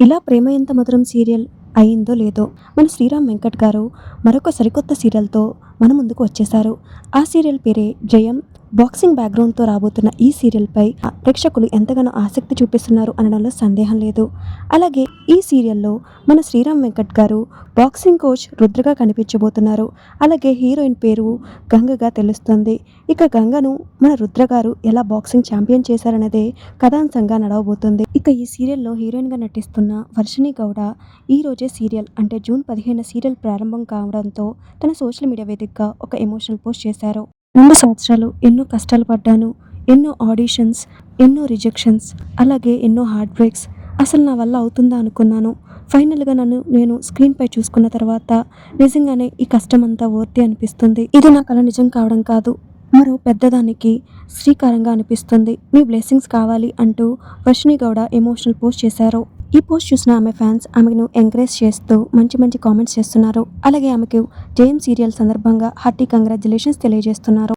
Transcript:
ఇలా ప్రేమ ఎంత మధురం సీరియల్ అయిందో లేదో మన శ్రీరామ్ వెంకట్ గారు మరొక సరికొత్త సీరియల్తో మన ముందుకు వచ్చేశారు. ఆ సీరియల్ పేరే జయం. బాక్సింగ్ బ్యాక్గ్రౌండ్తో రాబోతున్న ఈ సీరియల్పై ప్రేక్షకులు ఎంతగానో ఆసక్తి చూపిస్తున్నారు అనడంలో సందేహం లేదు. అలాగే ఈ సీరియల్లో మన శ్రీరామ్ వెంకట్ గారు బాక్సింగ్ కోచ్ రుద్రగా కనిపించబోతున్నారు. అలాగే హీరోయిన్ పేరు గంగగా తెలుస్తుంది. ఇక గంగను మన రుద్ర గారు ఎలా బాక్సింగ్ ఛాంపియన్ చేశారనేదే కథాంశంగా నడవబోతుంది. ఇక ఈ సీరియల్లో హీరోయిన్గా నటిస్తున్న వర్షిణి గౌడ ఈ రోజే సీరియల్ అంటే జూన్ పదిహేను సీరియల్ ప్రారంభం కావడంతో తన సోషల్ మీడియా వేదికగా ఒక ఎమోషనల్ పోస్ట్ చేశారు. రెండు సంవత్సరాలు ఎన్నో కష్టాలు పడ్డాను ఎన్నో ఆడిషన్స్ ఎన్నో రిజెక్షన్స్ అలాగే ఎన్నో హార్ట్ బ్రేక్స్. అసలు నా వల్ల అవుతుందా అనుకున్నాను. ఫైనల్గా నన్ను నేను స్క్రీన్పై చూసుకున్న తర్వాత నిజంగానే ఈ కష్టం అంతా ఓర్తి అనిపిస్తుంది. ఇది నా కళ నిజం కావడం కాదు. మరో పెద్దదానికి శ్రీకారంగా అనిపిస్తుంది. మీ బ్లెస్సింగ్స్ కావాలి అంటూ వర్షిణి గౌడ ఎమోషనల్ పోస్ట్ చేశారు. ఈ పోస్ట్ చూసిన ఆమె ఫ్యాన్స్ ఆమెను ఎంకరేజ్ చేస్తూ మంచి మంచి కామెంట్స్ చేస్తున్నారు. అలాగే ఆమెకు జయం సీరియల్ సందర్భంగా హార్టీ కంగ్రాచులేషన్స్ తెలియజేస్తున్నారు.